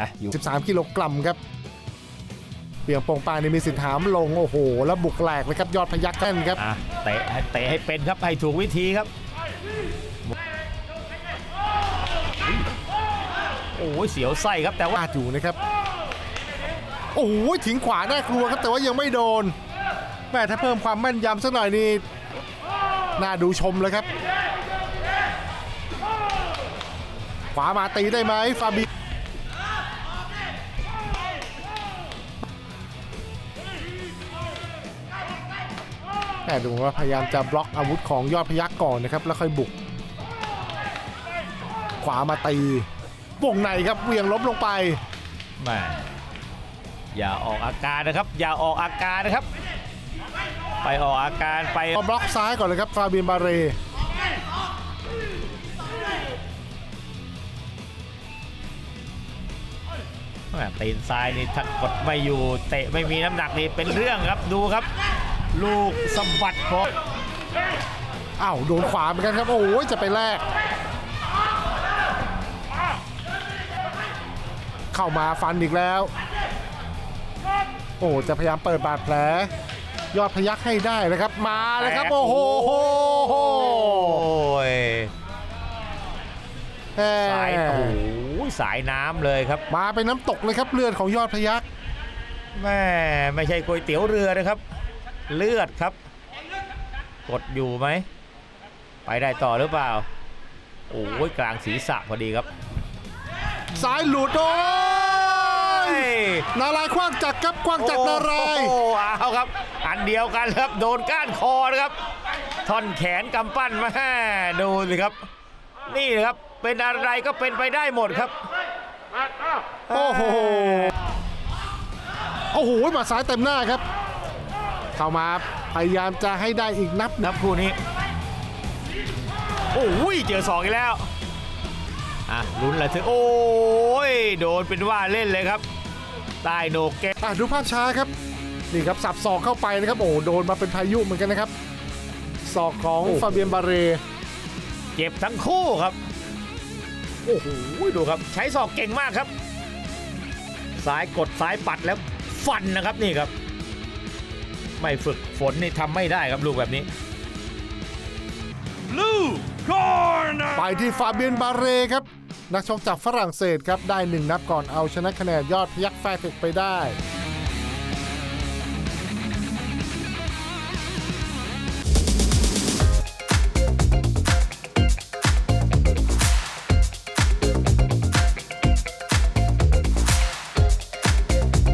อะอยู่ 13 กิโลกรัมครับ เปียงโป่งปานนี่มีสิทธิ์หามลง โอ้โห แล้วบุกแหลกเลยครับ ยอดพยักแน่นครับ อะเตะให้เตะให้เป็นครับให้ถูกวิธีครับ โอ้ยเสียวไส้ครับแต่ว่า พลาดอยู่นะครับ โอ้โหถิงขวาน่ากลัวครับ แต่ว่ายังไม่โดน แม่ถ้าเพิ่มความแม่นยำสักหน่อยนี่ น่าดูชมเลยครับ ขวามาตีได้ไหมฟาบีแม่ดูว่าพยายามจะบล็อกอาวุธของยอดพยักก่อนนะครับ แล้วค่อยบุก ขวามาตีวงในครับเหวียงล้มลงไปแม่อย่าออกอาการนะครับ อย่าออกอาการนะครับ ไปออกอาการไปเอาบล็อกซ้ายก่อนเลยครับฟาเบียนบาเรแม่ตีนซ้ายนี่ถ้ากดไม่อยู่เตะไม่มีน้ำหนักนี่เป็นเรื่องครับดูครับ ลูกสะบัดของอ้าวโดนขวาเหมือนกันครับ โอ้ยจะไปแลกเข้ามาฟันอีกแล้ว โอ้จะพยายามเปิดบาดแผล ยอดพยักให้ได้นะครับ มาแล้วครับ โอ้โหโอ้ยแหม่สายโอ้โหสายน้ำเลยครับ มาเป็นน้ำตกเลยครับเลือดของยอดพยักแม่ไม่ใช่ก๋วยเตี๋ยวเรือนะครับ เลือดครับ กดอยู่ไหม ไปได้ต่อหรือเปล่า โอ้ยกลางศีรษะพอดีครับสายหลุดโอ้ยเฮ้ย นารายณ์คว้างจักรครับคว้างจักรนารายณ์โอ้โหเอาครับ อันเดียวกันครับโดนก้านคอนะครับท่อนแขนกำปั้นมาดูสิครับ นี่นะครับเป็นอะไรก็เป็นไปได้หมดครับโอ้โหโอ้โหมาซ้ายเต็มหน้าครับ เข้ามาพยายามจะให้ได้อีกนับนับคู่นี้โอ้ยเจอสองอีกแล้วอะลุ้นเลยเถอะโอ้ยโดนเป็นว่าเล่นเลยครับ ใต้โหนกแกอะดูภาพช้าครับ นี่ครับสับศอกเข้าไปนะครับ โอ้โหโดนมาเป็นพายุเหมือนกันนะครับศอกของฟาเบียนบาเรเจ็บทั้งคู่ครับ โอ้โหดูครับ ใช้ศอกเก่งมากครับซ้ายกดซ้ายปัดแล้วฟันนะครับนี่ครับ ไม่ฝึกฝนนี่ทำไม่ได้ครับลูกแบบนี้ไปที่ฟาเบียนบาเรครับ นักชกจากฝรั่งเศสครับได้หนึ่งนับก่อนเอาชนะคะแนนยอดพยักแฟร์เทคไปได้